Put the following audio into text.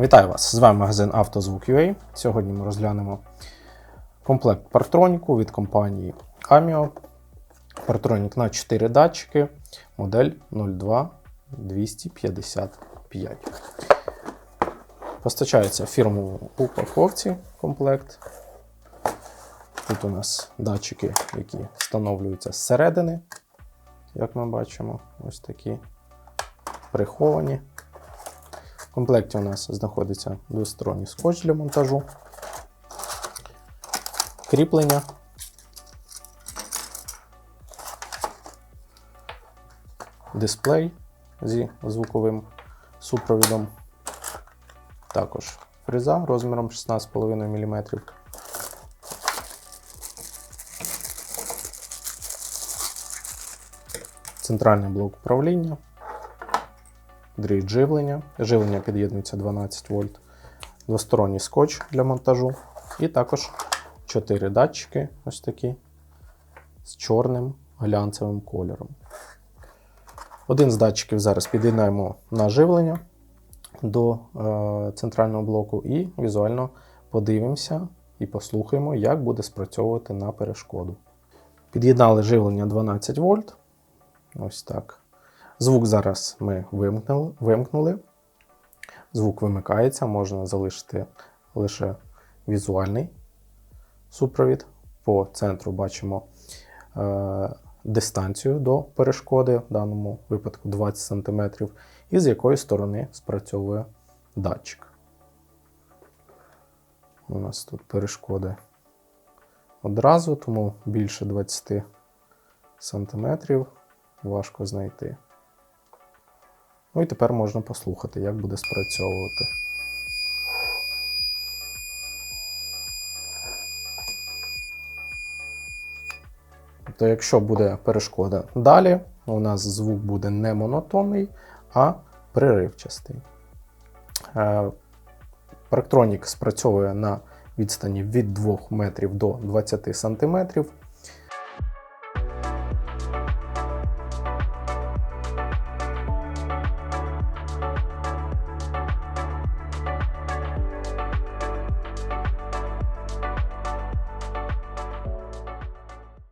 Вітаю вас! З вами магазин «Автозвук.UA». Сьогодні ми розглянемо комплект партроніку від компанії Cameo. Партронік на 4 датчики, модель 02255. Постачається в фірмовому упаковці комплект. Тут у нас датчики, які встановлюються зсередини, як ми бачимо, ось такі приховані. В комплекті у нас знаходиться двосторонній скотч для монтажу, кріплення, дисплей зі звуковим супровідом, також фреза розміром 16,5 мм. Центральний блок управління, дріт живлення. Живлення під'єднується 12 вольт, двосторонній скотч для монтажу, і також 4 датчики, ось такі, з чорним глянцевим кольором. Один з датчиків зараз під'єднаємо на живлення до е, центрального блоку і візуально подивимося і послухаємо, як буде спрацьовувати на перешкоду. Під'єднали живлення 12 вольт. Ось так. Звук зараз ми вимкнули. вимкнули. Звук вимикається, можна залишити лише візуальний супровід. По центру бачимо е, дистанцію до перешкоди, в даному випадку 20 см, і з якої сторони спрацьовує датчик. У нас тут перешкоди одразу, тому більше 20 см важко знайти. Ну і тепер можна послухати, як буде спрацьовувати. Тобто, якщо буде перешкода далі, у нас звук буде не монотонний, а приривчастий. Е, Парктронік спрацьовує на відстані від 2 метрів до 20 см